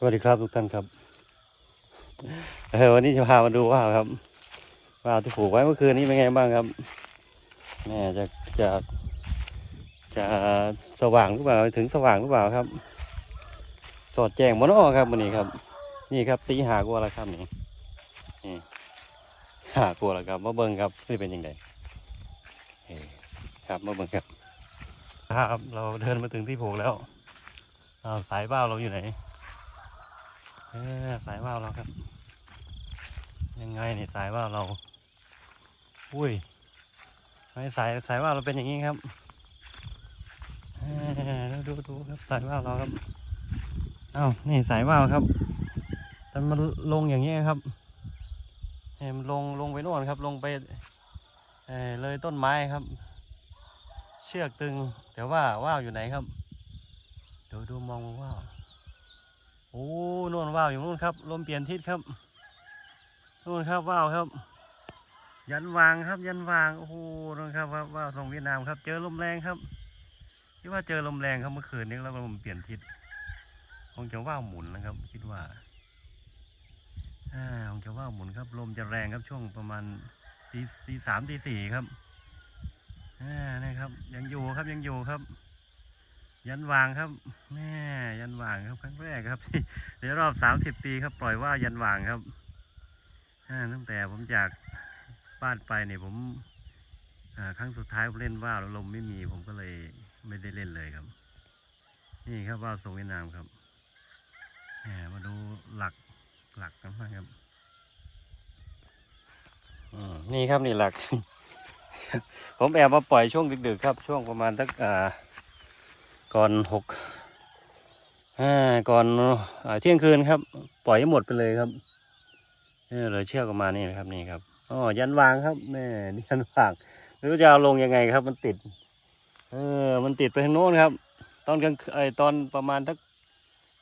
สวัสดีครับทุกท่านครับเออวันนี้จะพามาดูว่าวครับว่าวที่ผูกไว้เมื่อคืนนี้เป็นไงบ้างครับแม่จะจะจะสว่างหรือเปล่าถึงสว่างหรือเปล่าครับ สอดแจ้งมโนครับวันนี้ครับ นี่ครับตีหากลัวแล้วครับนี่นี่หากลัวแล้วครับมาเบิ่งครับนี่เป็นยังไงครับมาเบิ่งครับ ครับเราเดินมาถึงที่ผูกแล้วสายบ้าเราอยู่ไหน เออสายว่าวเราครับ ยังไงเนี่ยสายว่าวเรา อุ้ยไอ้สายสายว่าวเราเป็นอย่างนี้ครับเออดูดูดูครับสายว่าวเราครับเอ้านี่สายว่าวครับแต่มันลงอย่างนี้ครับเห็นลงลงไปโน่นครับ ลงไปเออเลยต้นไม้ครับ เชือกตึงแต่ว่าว่าวอยู่ไหนครับดูดูมองว่าว อ้นู่นว่าวอยู่นู่นครับ ลมเปลี่ยนทิศครับนู่นครับว่าวครับ ยันวางครับ ยันวางโอ้โหนู่นครับว่าว่าวส่งเวียดนามครับ เจอลมแรงครับคิดว่าเจอลมแรงครับเมื่อคืนนี้แล้วลมเปลี่ยนทิศคงจะว่าวหมุนนะครับ คิดว่าอ่าคงจะว่าวหมุนครับ ลมจะแรงครับช่วงประมาณตีตีสามตีสี่ครับอ่านะครับ ยังอยู่ครับยังอยู่ครับ ยันวางครับแม่ยันวางครับครั้งแรกครับที่ในรอบสามสิบปีครับปล่อยว่ายันวางครับตั้งแต่ผมจากบ้านไปเนี่ยผมครั้งสุดท้ายผมเล่นว่าวแล้วลมไม่มีผมก็เลยไม่ได้เล่นเลยครับ นี่ครับว่าวทรงเวียดนามครับแหมมาดูหลักหลักกันบ้างครับนี่ครับนี่หลัก ผมแอบมาปล่อยช่วงดึกๆครับ ช่วงประมาณสักอ่า ก่อนหกอ่าก่อนเที่ยงคืนครับ ปล่อยให้หมดไปเลยครับเออเหลือเชือกออกมานี่นะครับนี่ครับอ๋อยันวางครับแม่นี่ยันวางไม่รู้จะเอาลงยังไงครับ มันติด เออ มันติดไปทางโน้นครับ ตอนกลางไอตอนประมาณทัก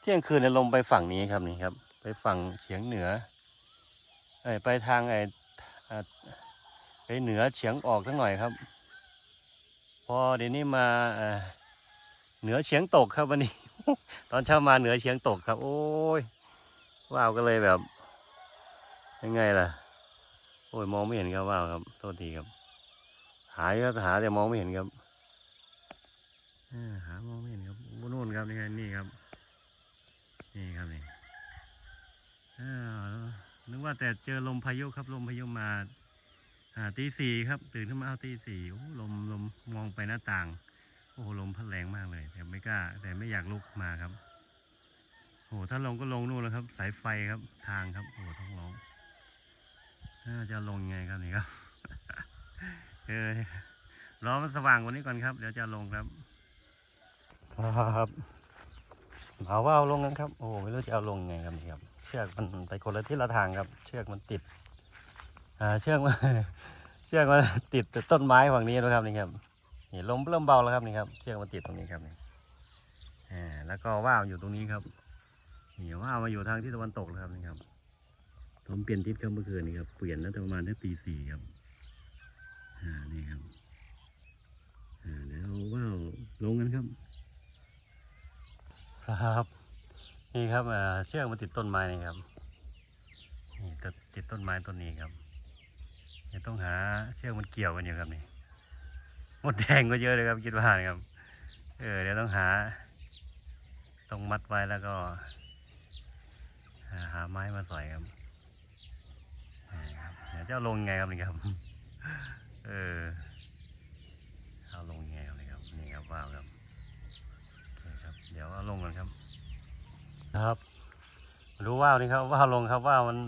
เที่ยงคืนเนี่ยลงไปฝั่งนี้ครับนี่ครับ ไปฝั่งเฉียงเหนือไอไปทางไอไปเหนือเฉียงออกทั้งหน่อยครับ พอเดี๋ยวนี้มา เหนือเฉียงตกครับวันนี้ ตอนเช้ามาเหนือเฉียงตกครับ โอ้ยว้าวก็เลยแบบ ยังไงล่ะ โอ้ยมองไม่เห็นครับว้าวครับโทษทีครับ หายครับหาแต่มองไม่เห็นครับหามองไม่เห็นครับโอ้นู่นครับนี่ไงนี่ครับนี่ครับนี่นึกว่าแต่เจอลมพายุครับลมพายุมาอ่าตีสี่ครับตื่นขึ้นมาเอาตีสี่ลมลมมองไปหน้าต่าง โอ้โหลมพัดแรงมากเลย แต่ไม่กล้า แต่ไม่อยากลุกมาครับโอ้โหถ้าลงก็ลงนู่นแล้วครับ สายไฟครับ ทางครับโอ้โหท้องร้องจะลงยังไงครับนี่ครับเออรอมันสว่างกว่านี้ก่อนครับ เดี๋ยวจะลงครับ ครับเอาว่าเอาลงกันครับ โอ้ไม่รู้จะเอาลงยังไงครับนี่ครับ เชือกมันไปคนละทิศละทางครับ เชือกมันติด อ่า เชือกมันเชือกมันติดต้นไม้ฝั่งนี้นะครับนี่ครับ นี่ลมเริ่มเบาแล้วครับนี่ครับเชือกมันติดตรงนี้ครับนี่อ่าแล้วก็ว่าวอยู่ตรงนี้ครับนี่ว่าวมาอยู่ทางที่ตะวันตกแล้วครับนี่ครับลมเปลี่ยนทิศครับเมื่อคืนนี้ครับเปลี่ยนแล้วประมาณที่ตีสี่ครับอ่านี่ครับอ่าเดี๋ยวเอาว่าวลงกันครับ ครับ นี่ครับอ่าเชือกมันติดต้นไม้นี่ครับนี่ติดติดต้นไม้ต้นนี้ครับต้องหาเชือกมันเกี่ยวกันอยู่ครับนี่ มดแดงก็เยอะเลยครับคิดว่านะครับ เออเดี๋ยวต้องหา ต้องมัดไว้แล้วก็ หาไม้มาใส่ครับอ่าครับเดี๋ยวจะเอาลงไงครับนี่ครับ เออเอาลงไงครับนี่ครับนี่ครับว้าวครับโอเคครับ เดี๋ยวเอาลงก่อนครับ ครับรู้ว่าวนี่ครับว่าวลงครับว่าวมัน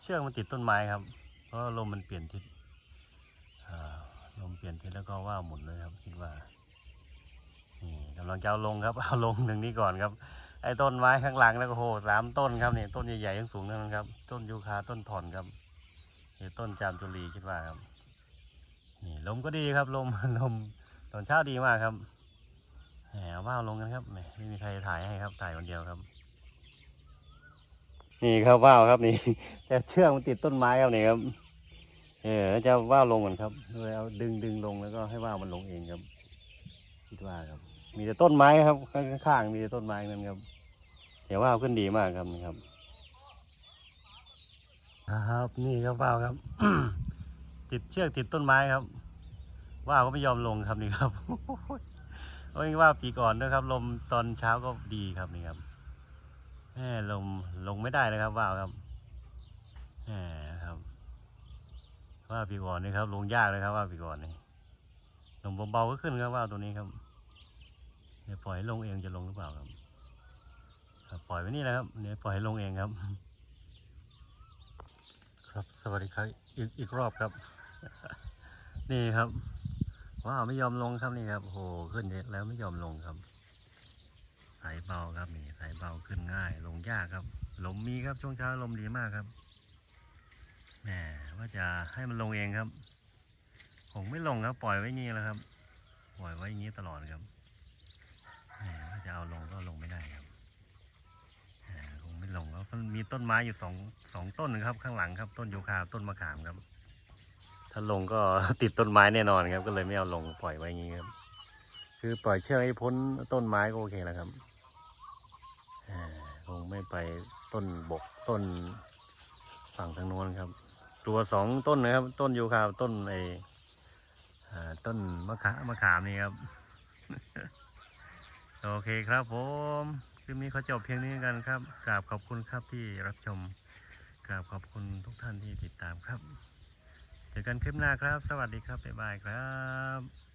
เชือกมันติดต้นไม้ครับ เพราะลมมันเปลี่ยนทิศ ลมเปลี่ยนทิศแล้วก็ว่าวหมุนเลยครับ คิดว่า นี่กำลังจะเอาลงครับ เอาลงหนึ่งนี้ก่อนครับ ไอ้ต้นไม้ข้างหลังแล้วก็โหสามต้นครับนี่ต้นใหญ่ๆยังสูงทั้งนั้นครับ ต้นยูคาต้นถอนครับนี่ต้นจามจุลีคิดว่าครับ นี่ลมก็ดีครับ ลมลมตอนเช้าดีมากครับแหมว่าวลงกันครับไม่มีใครถ่ายให้ครับ ถ่ายคนเดียวครับ นี่ครับว่าวครับนี่แต่เชือกมันติดต้นไม้ครับนี่ครับ เออจะว่าวลงก่อนครับเลยเอาดึงดึงลงแล้วก็ให้ว่าวมันลงเองครับคิดว่าครับ มีแต่ต้นไม้ครับข้างๆมีแต่ต้นไม้นั่นครับเดี๋ยวว่าวขึ้นดีมากครับนี่ครับ ครับนี่ครับว่าวครับ ติดเชือกติดต้นไม้ครับ ว่าวก็ไม่ยอมลงครับนี่ครับโอ้ยว่าปีก่อนนะครับ ลมตอนเช้าก็ดีครับนี่ครับแหมลมลงไม่ได้นะครับว่าวครับแหมครับ ว่าปีก่อนนี่ครับลงยากเลยครับว่าปีก่อนนี่ลมเบาๆก็ขึ้นครับว่าตัวนี้ครับเดี๋ยวปล่อยลงเองจะลงหรือเปล่าครับปล่อยไว้นี่แหละครับเดี๋ยวปล่อยให้ลงเองครับ ครับสวัสดีครับอีกอีกรอบครับ นี่ครับว้าวไม่ยอมลงครับนี่ครับโอ้โหขึ้นแล้วไม่ยอมลงครับสายเบาครับนี่สายเบาขึ้นง่าย ลงยากครับลมมีครับช่วงเช้าลมดีมากครับ แหมว่าจะให้มันลงเองครับ ผมไม่ลงครับ ปล่อยไว้งี้แล้วครับ ปล่อยไว้อย่างนี้ตลอดครับแหมว่าจะเอาลงก็ลงไม่ได้ครับแหมคงไม่ลงแล้วมันมีต้นไม้อยู่สองสองต้นนะครับ ข้างหลังครับ ต้นยูคาต้นมะขามครับ ถ้าลงก็ติดต้นไม้แน่นอนครับ ก็เลยไม่เอาลงปล่อยไว้อย่างนี้ครับ คือปล่อยเชือกให้พ้นต้นไม้ก็โอเคแล้วครับคงไม่ไปต้นบกต้นฝั่งทางโน้นครับ ตัวสองต้นนะครับ ต้นยูคาต้นไอต้นมะขามมะขามนี่ครับ โอเคครับผมคลิปนี้เขาจบเพียงนี้กันครับกราบขอบคุณครับที่รับชมกราบขอบคุณทุกท่านที่ติดตามครับ เจอกันคลิปหน้าครับ สวัสดีครับบ๊ายบายครับ